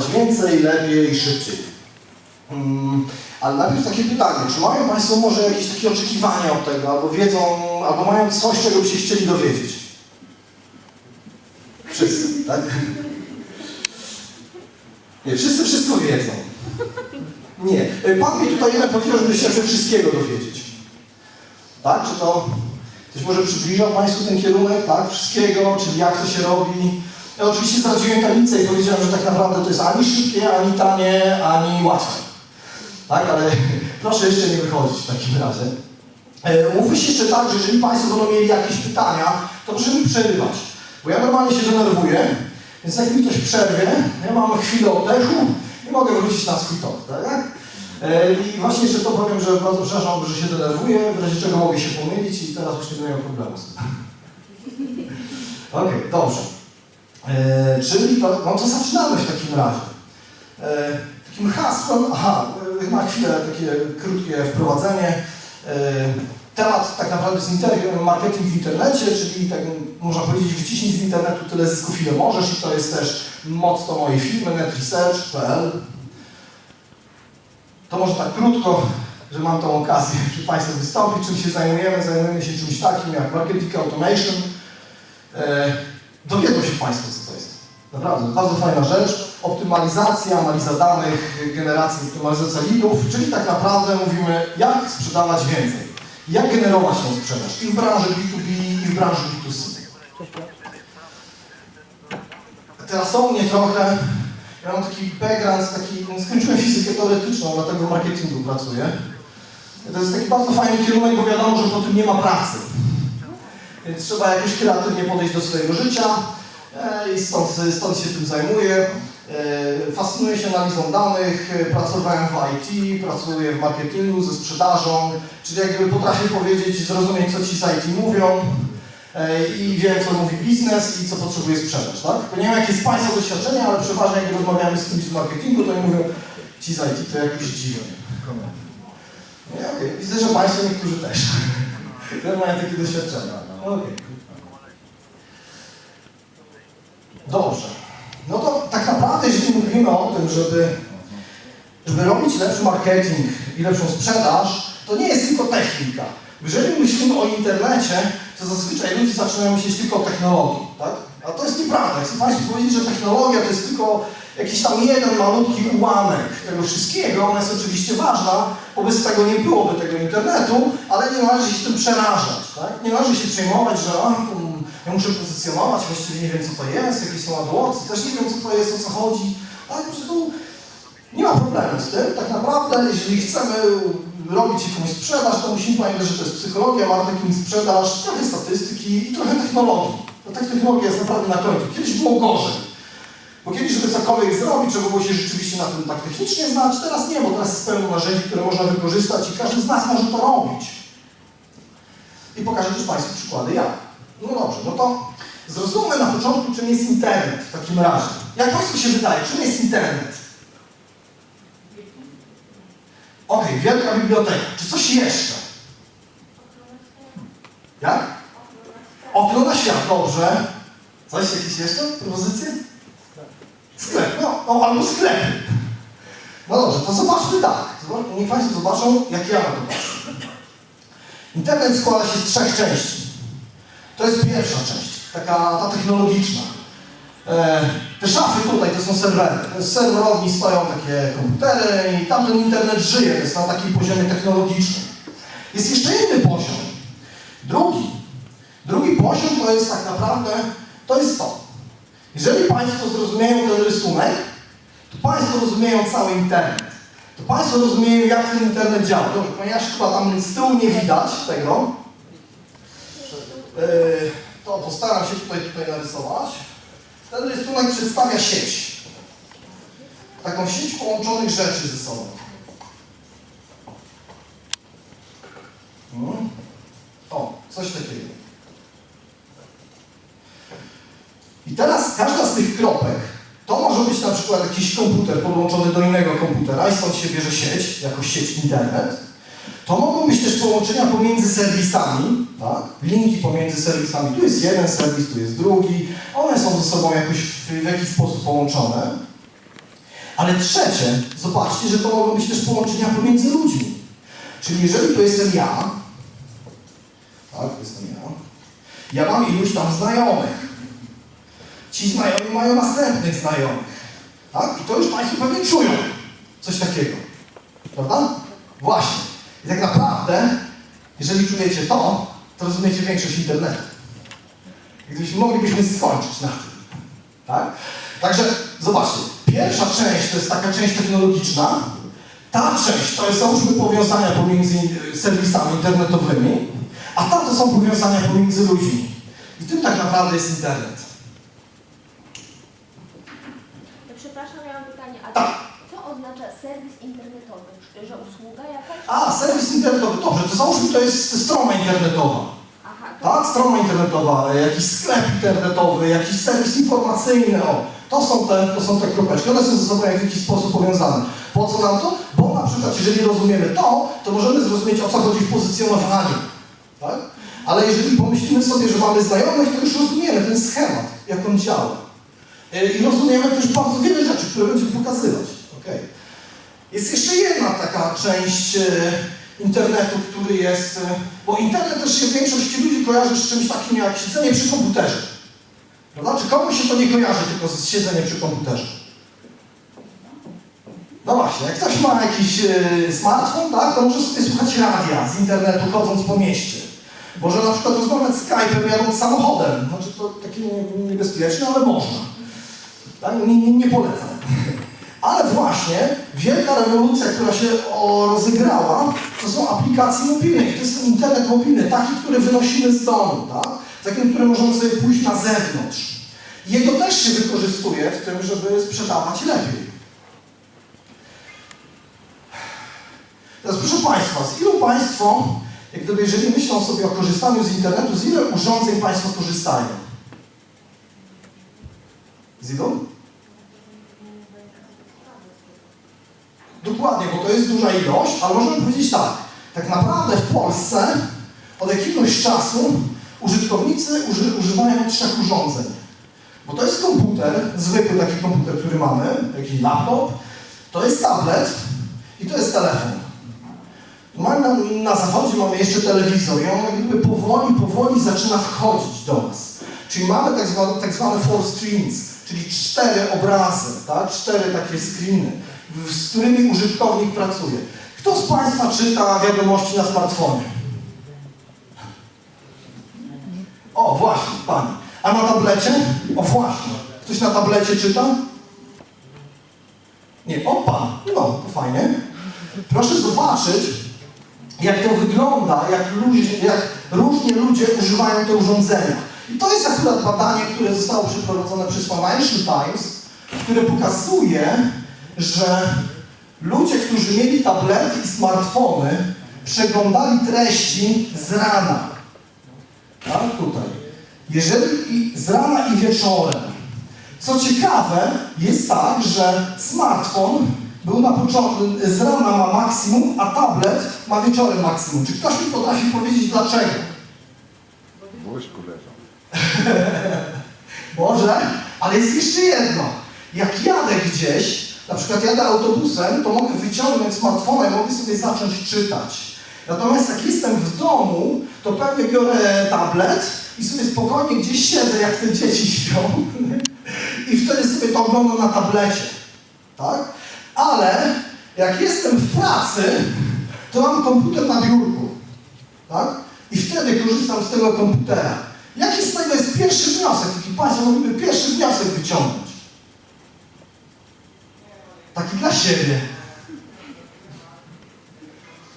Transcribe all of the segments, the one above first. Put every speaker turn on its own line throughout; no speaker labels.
więcej, lepiej, szybciej. Mm, Ale najpierw takie pytanie, czy mają Państwo może jakieś takie oczekiwania od tego, albo wiedzą, albo mają coś, czego by się chcieli dowiedzieć? Wszyscy, tak? Nie, wszyscy wszystko wiedzą. Nie. Pan mi tutaj jeden powiedział, żeby się wszystkiego dowiedzieć. Tak? Czy to ktoś może przybliżał Państwu ten kierunek, tak? Wszystkiego, czyli jak to się robi. Ja oczywiście zdradziłem tajemnicę i powiedziałem, że tak naprawdę to jest ani szybkie, ani tanie, ani łatwe. Tak, ale proszę jeszcze nie wychodzić w takim razie. E, Umówmy się jeszcze tak, że jeżeli Państwo będą mieli jakieś pytania, to proszę mi przerywać. Bo ja normalnie się denerwuję, więc jak mi ktoś przerwie, ja mam chwilę oddechu i mogę wrócić na swój tok, tak? E, I właśnie jeszcze to powiem, że bardzo przepraszam, że się denerwuję, w razie czego mogę się pomylić i teraz już nie będę miał problemu z tym. Okej, dobrze. E, czyli to, no to zaczynamy w takim razie. E, takim hasłem, aha, e, na chwilę takie krótkie wprowadzenie. E, temat tak naprawdę jest marketing w internecie, czyli tak można powiedzieć wyciśnij z internetu tyle zysków ile możesz i to jest też motto mojej firmy netresearch.pl. To może tak krótko, że mam tą okazję przy Państwu wystąpić, czym się zajmujemy. Zajmujemy się czymś takim jak marketing automation. Dowiedzą się Państwo, co to jest. Naprawdę, bardzo fajna rzecz. Optymalizacja, analiza danych, generacja, optymalizacja leadów, czyli tak naprawdę mówimy, jak sprzedawać więcej. Jak generować tą sprzedaż i w branży B2B, i w branży B2C. Teraz o mnie trochę. Ja mam taki background, taki, no, skończyłem fizykę teoretyczną, dlatego w marketingu pracuję. To jest taki bardzo fajny kierunek, bo wiadomo, że po tym nie ma pracy. Więc trzeba jakoś kreatywnie podejść do swojego życia e, i stąd, stąd się tym zajmuję. E, Fascynuję się analizą danych, e, pracowałem w IT, pracuję w marketingu, ze sprzedażą, czyli jakby potrafię powiedzieć, zrozumieć, co ci z IT mówią i wiem, co mówi biznes i co potrzebuje sprzedać, tak? Bo nie wiem, jakie jest Państwa doświadczenie, ale przeważnie jak rozmawiamy z kimś z marketingu, to oni mówią, ci z IT to jakoś dziwnie. Nie, okej. Widzę, że Państwo niektórzy też. Też mają takie doświadczenia. Okej. Dobrze. No to tak naprawdę, jeżeli mówimy o tym, żeby, żeby robić lepszy marketing i lepszą sprzedaż, to nie jest tylko technika. Jeżeli myślimy o internecie, to zazwyczaj ludzie zaczynają myśleć tylko o technologii, tak? A to jest nieprawda. Chcę Państwu powiedzieć, że technologia to jest tylko jakiś tam jeden malutki ułamek tego wszystkiego. Ona jest oczywiście ważna, bo bez tego nie byłoby tego internetu, ale nie należy się tym przerażać, tak? Nie należy się przejmować, że a, ja muszę pozycjonować, właściwie nie wiem co to jest, jakie są AdWordsy, też nie wiem co to jest, o co chodzi. Tak, po prostu nie ma problemu z tym. Tak naprawdę, jeżeli chcemy robić jakąś sprzedaż, to musimy pamiętać, że to jest psychologia, marketing, sprzedaż, trochę statystyki i trochę technologii. To ta technologia jest naprawdę na końcu. Kiedyś było gorzej. Bo kiedyś, żeby cokolwiek zrobić, trzeba było się rzeczywiście na tym tak technicznie znać, teraz nie, bo teraz jest pełno narzędzi, które można wykorzystać i każdy z nas może to robić. I pokażę też Państwu przykłady jak. No dobrze, no to zrozummy na początku, czym jest internet w takim razie. Jak Państwu się wydaje, czym jest internet? Okej, wielka biblioteka. Czy coś jeszcze? Jak? Okno na świat, dobrze. Coś jakieś jeszcze? Propozycje? Sklep, no, no albo sklep. No dobrze, to zobaczmy tak. Niech Państwo zobaczą, jak ja na to patrzę. Internet składa się z trzech części. To jest pierwsza część, taka ta technologiczna. E, te szafy tutaj to są serwery. To jest serwerowni stoją takie komputery i tam ten internet żyje, jest na takim poziomie technologicznym. Jest jeszcze inny poziom. Drugi. Drugi poziom to jest tak naprawdę, to jest to. Jeżeli Państwo zrozumieją ten rysunek, to Państwo rozumieją cały internet. To Państwo rozumieją, jak ten internet działa. Dobrze, ponieważ chyba tam z tyłu nie widać tego, Yy, to postaram się tutaj, tutaj narysować. Ten rysunek przedstawia sieć. Taką sieć połączonych rzeczy ze sobą. Mm. O, coś takiego. I teraz to może być na przykład jakiś komputer podłączony do innego komputera i stąd się bierze sieć, jako sieć internet. To mogą być też połączenia pomiędzy serwisami, tak? linki pomiędzy serwisami. Tu jest jeden serwis, tu jest drugi. One są ze sobą jakoś w, jakiś sposób połączone. Ale trzecie, zobaczcie, że to mogą być też połączenia pomiędzy ludźmi. Czyli jeżeli to jestem ja, tak, jestem ja, ja mam iluś tam znajomych. Ci znajomi mają następnych znajomych. Tak? I to już Państwo pewnie czują coś takiego. Prawda? Właśnie. I tak naprawdę, jeżeli czujecie to, to rozumiecie większość internetu. Gdybyśmy moglibyśmy skończyć na tym. Tak? Także zobaczcie, pierwsza część to jest taka część technologiczna. Ta część to jest załóżmy powiązania pomiędzy e, serwisami internetowymi, a ta to są powiązania pomiędzy ludźmi. I tym tak naprawdę jest internet.
Przepraszam, miałam pytanie, a
Tak.
co oznacza serwis internetowy? Że usługa jakaś?
A, serwis internetowy, dobrze, to załóżmy to jest strona internetowa.
Aha, to
Tak, strona internetowa, jakiś sklep internetowy, jakiś serwis informacyjny, o. To są te, to są te kropeczki, one są ze sobą w jakiś sposób powiązane. Po co nam to? Bo na przykład, jeżeli rozumiemy to, to możemy zrozumieć, o co chodzi w pozycjonowaniu. Tak? Ale jeżeli pomyślimy sobie, że mamy znajomych, to już rozumiemy ten schemat, jak on działa. Yy, I rozumiemy też bardzo wiele rzeczy, które będziemy pokazywać. Okay. Jest jeszcze jedna taka część e, internetu, który jest, e, bo internet też się większość ludzi kojarzy z czymś takim jak siedzenie przy komputerze. Prawda? Czy komuś się to nie kojarzy tylko z siedzeniem przy komputerze? No właśnie, jak ktoś ma jakiś e, smartfon, tak, to może sobie słuchać radia z internetu chodząc po mieście. Może na przykład rozmawiać Skype'em jadąc samochodem. Znaczy to takie nie- niebezpieczne, ale można. Tak? Nie, nie, nie polecam. Ale właśnie wielka rewolucja, która się rozegrała, to są aplikacje mobilne. To jest internet mobilny, taki, który wynosimy z domu, tak? Taki, który możemy sobie pójść na zewnątrz. Jego też się wykorzystuje w tym, żeby sprzedawać lepiej. Teraz proszę Państwa, z ilu Państwo, jak gdyby jeżeli myślą sobie o korzystaniu z internetu, z ile urządzeń Państwo korzystają? Z ilu? Dokładnie, bo to jest duża ilość, ale możemy powiedzieć tak. Tak naprawdę w Polsce od jakiegoś czasu użytkownicy uży, używają trzech urządzeń. Bo to jest komputer, zwykły taki komputer, który mamy, taki laptop, to jest tablet i to jest telefon. Mamy na, na zachodzie mamy jeszcze telewizor i on jakby powoli, powoli zaczyna wchodzić do nas. Czyli mamy tak zwane, tak zwane four screens, czyli cztery obrazy, tak? cztery takie screeny, z którymi użytkownik pracuje. Kto z Państwa czyta wiadomości na smartfonie? O, właśnie, Pani. A na tablecie? O, właśnie. Ktoś na tablecie czyta? Nie, o Pan. No, to fajnie. Proszę zobaczyć, jak to wygląda, jak, jak różnie ludzie używają te urządzenia. I to jest akurat badanie, które zostało przeprowadzone przez Financial Times, które pokazuje, że ludzie, którzy mieli tablety i smartfony, przeglądali treści z rana. Tak, tutaj. Jeżeli z rana i wieczorem. Co ciekawe, jest tak, że smartfon był na początku, z rana ma maksimum, a tablet ma wieczorem maksimum. Czy ktoś mi potrafi powiedzieć dlaczego?
W łóżku leżą.
Może, ale jest jeszcze jedno. Jak jadę gdzieś, na przykład jadę autobusem, to mogę wyciągnąć smartfona i mogę sobie zacząć czytać. Natomiast jak jestem w domu, to pewnie biorę tablet i sobie spokojnie gdzieś siedzę, jak te dzieci śpią i wtedy sobie to oglądam na tablecie. Tak? Ale jak jestem w pracy, to mam komputer na biurku. Tak? I wtedy korzystam z tego komputera. Jaki z tego jest pierwszy wniosek, jaki Państwo mogliby pierwszy wniosek wyciągnąć? Dla siebie.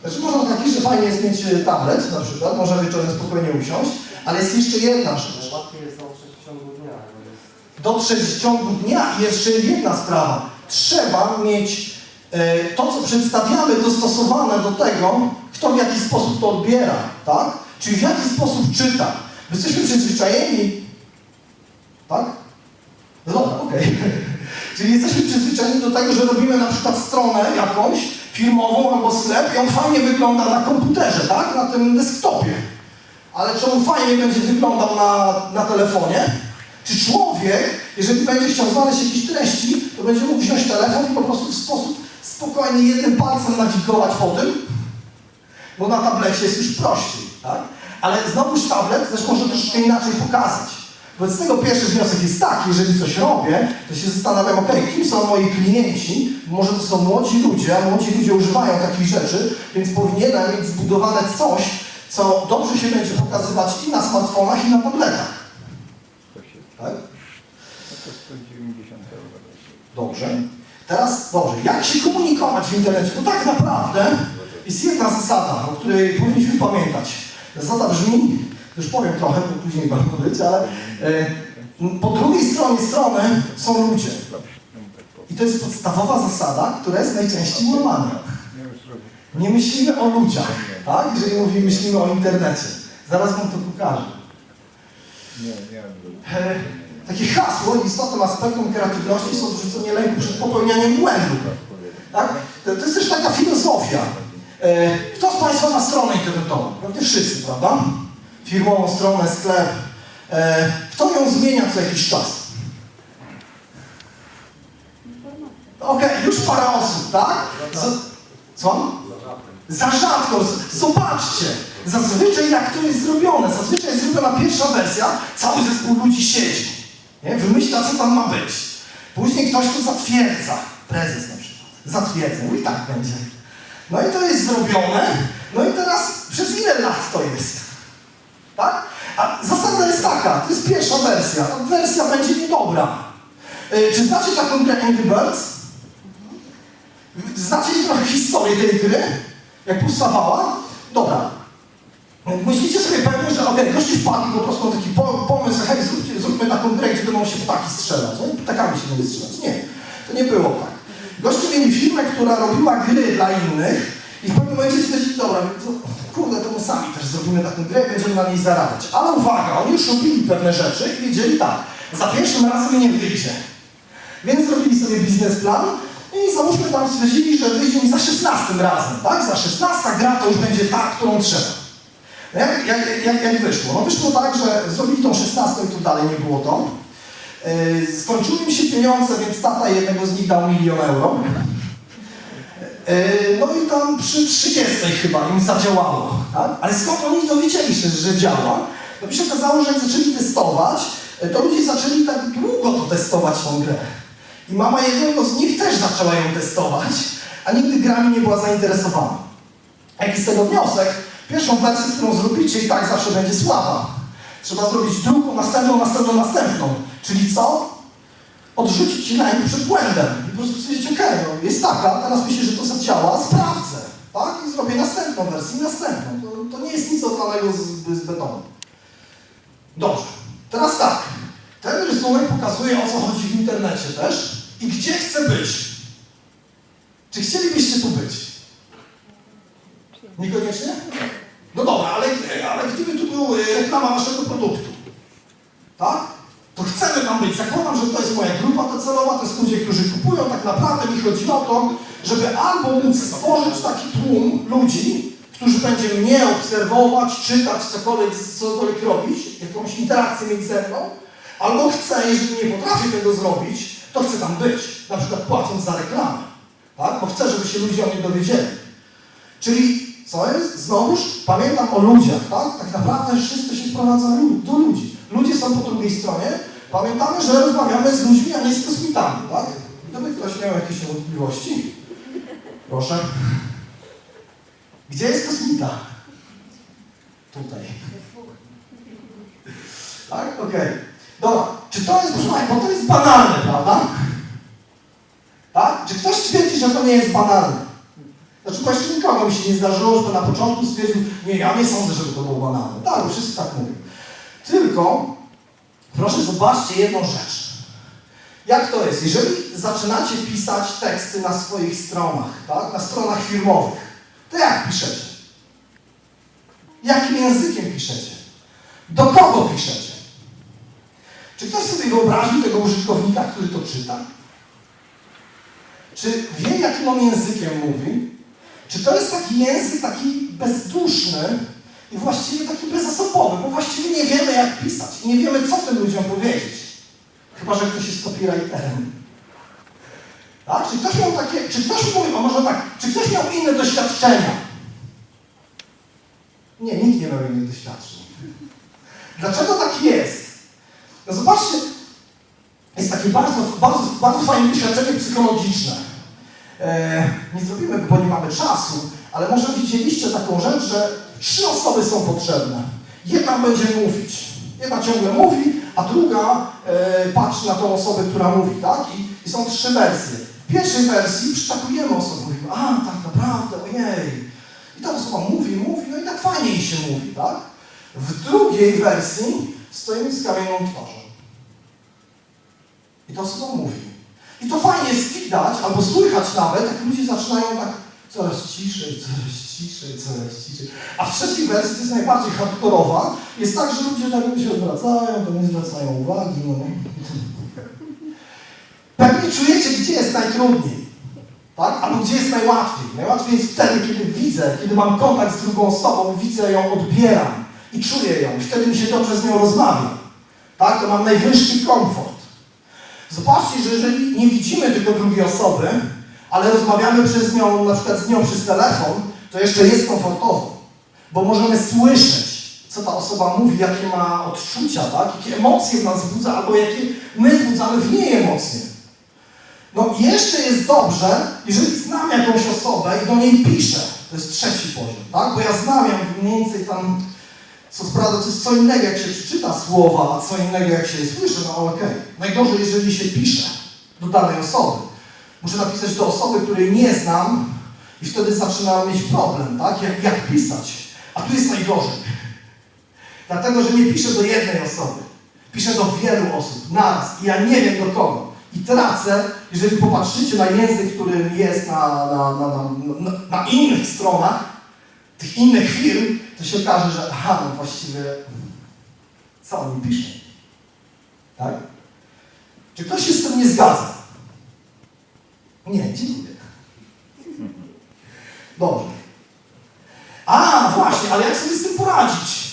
Znaczy można taki, że fajnie jest mieć e, tablet na przykład, można wieczorem spokojnie usiąść, ale jest jeszcze jedna rzecz.
Łatwiej jest dotrzeć w ciągu dnia. bo jest-
dotrzeć w ciągu dnia. I jeszcze jedna sprawa. Trzeba mieć e, to, co przedstawiamy, dostosowane do tego, kto w jaki sposób to odbiera, tak? Czyli w jaki sposób czyta. My jesteśmy przyzwyczajeni, tak? No dobra, okej. Czyli jesteśmy przyzwyczajeni do tego, że robimy na przykład stronę jakąś firmową albo sklep i on fajnie wygląda na komputerze, tak? Na tym desktopie. Ale czy on fajnie będzie wyglądał na, na telefonie? Czy człowiek, jeżeli będzie chciał znaleźć jakieś treści, to będzie mógł wziąć telefon i po prostu w sposób spokojny jednym palcem nawigować po tym? Bo na tablecie jest już prościej, tak? Ale znowuż tablet też może troszeczkę inaczej pokazać. Wobec tego pierwszy wniosek jest taki, jeżeli coś robię, to się zastanawiam, ok, kim są moi klienci, może to są młodzi ludzie, a młodzi ludzie używają takich rzeczy, więc powinienem mieć zbudowane coś, co dobrze się będzie pokazywać i na smartfonach, i na tabletach. Tak?
to 190 euro.
Dobrze. Teraz, dobrze, jak się komunikować w internecie? Bo tak naprawdę jest jedna zasada, o której powinniśmy pamiętać. Zasada brzmi, już powiem trochę, później będę powiedzieć, ale e, po drugiej stronie strony są ludzie. I to jest podstawowa zasada, która jest najczęściej łamana.
Nie
myślimy o ludziach, tak? Jeżeli mówimy, myślimy o internecie. Zaraz wam to pokażę. E, takie hasło istotnym aspektem kreatywności jest odrzucenie lęku przed popełnianiem błędu. Tak? To, to jest też taka filozofia. E, kto z Państwa ma stronę internetową? Pewnie wszyscy, prawda? Firmową stronę, sklep. E, kto ją zmienia co jakiś czas? Okej, już parę osób, tak? Z, co? Za rzadko. Zobaczcie. Zazwyczaj jak to jest zrobione, zazwyczaj jest zrobiona pierwsza wersja, cały zespół ludzi siedzi. Nie? Wymyśla, co tam ma być. Później ktoś to zatwierdza. Prezes na przykład. Zatwierdza. Mówi, tak będzie. No i to jest zrobione. No i teraz przez ile lat to jest? Tak? A zasada jest taka, to jest pierwsza wersja. Ta wersja będzie niedobra. Yy, czy znacie taką grę Angry Birds? Znacie trochę historię tej gry? Jak powstawała? Dobra. Myślicie sobie pewnie, że okej, goście wpadli po prostu na taki po- pomysł, hej, zróbcie, zróbmy taką grę, gdzie będą się ptaki strzelać. Nie? Ptakami się będzie strzelać. Nie, to nie było tak. Goście mieli firmę, która robiła gry dla innych i w pewnym momencie stwierdzili, dobra, to, kurde, to my sami też zrobimy taką grę i będziemy na niej zarabiać. Ale uwaga, oni już robili pewne rzeczy i wiedzieli tak, za pierwszym razem nie wyjdzie. Więc zrobili sobie biznesplan i załóżmy tam stwierdzili, że wyjdzie mi za 16 razem, tak? Za 16 gra to już będzie ta, którą trzeba. No Jak, jak, jak, jak wyszło? No wyszło tak, że zrobili tą 16 i to dalej nie było to. Yy, skończyły im się pieniądze, więc tata jednego z nich dał milion euro. Yy, no i tam przy 30 chyba im zadziałało, tak? Ale skąd oni dowiedzieli się, że działa? No by się okazało, że jak zaczęli testować, yy, to ludzie zaczęli tak długo to testować tą grę. I mama jednego z nich też zaczęła ją testować, a nigdy grami nie była zainteresowana. Jaki z tego wniosek? Pierwszą wersję, którą zrobicie i tak zawsze będzie słaba. Trzeba zrobić drugą, następną, następną, następną. Czyli co? Odrzucić lęk przed błędem. Po prostu stwierdzić, okej, no jest taka, teraz myślę, że to zadziała, sprawdzę. Tak? I zrobię następną wersję i następną. To, to nie jest nic odlanego z, z betonu. Dobrze. Teraz tak. Ten rysunek pokazuje, o co chodzi w internecie też i gdzie chcę być. Czy chcielibyście tu być? Niekoniecznie? No dobra, ale, ale gdyby tu była reklama naszego produktu, tak? To chcemy tam być. Zakładam, że to jest moja grupa docelowa, to jest ludzie, którzy kupują. Tak naprawdę mi chodzi o to, żeby albo móc stworzyć taki tłum ludzi, którzy będzie mnie obserwować, czytać, cokolwiek, cokolwiek robić, jakąś interakcję mieć ze mną, albo chcę, jeżeli nie potrafię tego zrobić, to chcę tam być, na przykład płacąc za reklamę, tak? Bo chcę, żeby się ludzie o mnie dowiedzieli. Czyli co jest? Znowuż pamiętam o ludziach, tak? Tak naprawdę wszystko się sprowadza lu- do ludzi. Ludzie są po drugiej stronie. Pamiętamy, że rozmawiamy z ludźmi, a nie z kosmitami, tak? Gdyby ktoś miał jakieś wątpliwości, proszę. Gdzie jest kosmita? Tutaj. Tak? Okej. Dobra. Czy to jest, proszę Państwa, bo to jest banalne, prawda? Tak? Czy ktoś twierdzi, że to nie jest banalne? Znaczy, bo nikogo mi się nie zdarzyło, żeby na początku stwierdził, nie, ja nie sądzę, żeby to było banalne. Tak, wszyscy tak mówią. Tylko, proszę zobaczcie jedną rzecz. Jak to jest? Jeżeli zaczynacie pisać teksty na swoich stronach, tak, na stronach firmowych, to jak piszecie? Jakim językiem piszecie? Do kogo piszecie? Czy ktoś sobie wyobraził tego użytkownika, który to czyta? Czy wie, jakim on językiem mówi? Czy to jest taki język taki bezduszny i właściwie taki bezosobowy, bo właściwie nie wiemy, jak pisać i nie wiemy, co tym ludziom powiedzieć. chyba że ktoś jest copywriterem. Tak? Czy ktoś miał takie, czy ktoś mówił, a może tak, czy ktoś miał inne doświadczenia? Nie, nikt nie miał innych doświadczeń. Dlaczego tak jest? No zobaczcie, jest takie bardzo, bardzo, bardzo fajne doświadczenie psychologiczne. E, nie zrobimy bo nie mamy czasu, ale może widzieliście taką rzecz, że trzy osoby są potrzebne. Jedna będzie mówić. Jedna ciągle mówi, a druga e, patrzy na tą osobę, która mówi, tak? I, I są trzy wersje. W pierwszej wersji przytakujemy osobę, mówimy, a tak naprawdę, ojej. I ta osoba mówi, mówi, no i tak fajnie jej się mówi, tak? W drugiej wersji stoimy z kamienną twarzą. I ta osoba mówi. I to fajnie jest widać, albo słychać nawet, jak ludzie zaczynają tak coraz ciszej, coraz ciszej, coraz ciszej. A w trzeciej wersji, to jest najbardziej hardkorowa, jest tak, że ludzie tak się odwracają, to nie zwracają uwagi. No nie? Pewnie czujecie, gdzie jest najtrudniej. Tak? Albo gdzie jest najłatwiej. Najłatwiej jest wtedy, kiedy widzę, kiedy mam kontakt z drugą osobą, widzę ją, odbieram i czuję ją. Wtedy mi się dobrze z nią rozmawia. Tak? To mam najwyższy komfort. Zobaczcie, że jeżeli nie widzimy tylko drugiej osoby, ale rozmawiamy przez nią, na przykład z nią przez telefon, to jeszcze jest komfortowo. Bo możemy słyszeć, co ta osoba mówi, jakie ma odczucia, tak? jakie emocje w nas wzbudza, albo jakie my wzbudzamy w niej emocje. No jeszcze jest dobrze, jeżeli znam jakąś osobę i do niej piszę. To jest trzeci poziom, tak? Bo ja znam ją mniej więcej tam, co sprawia, to jest co innego, jak się czyta słowa, a co innego, jak się je słyszy, no okej. Najgorzej, jeżeli się pisze do danej osoby. Muszę napisać do osoby, której nie znam i wtedy zaczynam mieć problem, tak? Jak, jak pisać? A tu jest najgorzej. Dlatego, że nie piszę do jednej osoby. Piszę do wielu osób naraz i ja nie wiem do kogo. I tracę, jeżeli popatrzycie na język, który jest na, na, na, na, na, na innych stronach, tych innych firm, to się okaże, że aha, no właściwie co oni piszą. Tak? Czy ktoś się z tym nie zgadza? Nie, dziękuję. Dobrze. A, właśnie, ale jak sobie z tym poradzić?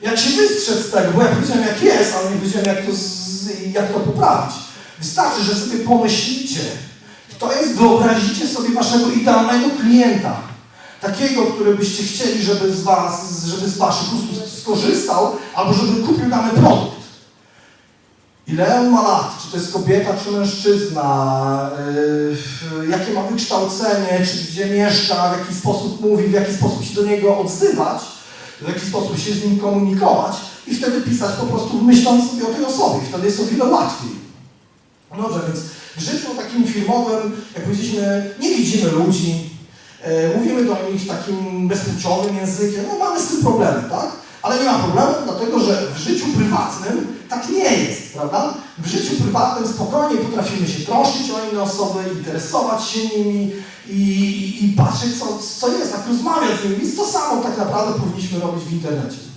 Jak się wystrzec tego? Bo ja powiedziałem jak jest, ale nie powiedziałem jak to, z, jak to poprawić. Wystarczy, że sobie pomyślicie, kto jest, wyobrazicie sobie waszego idealnego klienta. Takiego, który byście chcieli, żeby z was, żeby z waszych usług skorzystał, albo żeby kupił dany produkt. Ile on ma lat? Czy to jest kobieta, czy mężczyzna? Yy, jakie ma wykształcenie? Czy gdzie mieszka? W jaki sposób mówi? W jaki sposób się do niego odzywać? W jaki sposób się z nim komunikować? I wtedy pisać po prostu myśląc sobie o tej osobie. Wtedy jest o wiele łatwiej. Dobrze, więc w życiu takim firmowym, jak powiedzieliśmy, nie widzimy ludzi, e, mówimy do nich takim bezpłciowym językiem, no mamy z tym problemy, tak? Ale nie ma problemu, dlatego że w życiu prywatnym tak nie jest, prawda? W życiu prywatnym spokojnie potrafimy się troszczyć o inne osoby, interesować się nimi i, i, i patrzeć, co, co jest, jak rozmawiać z nimi. Więc to samo tak naprawdę powinniśmy robić w internecie.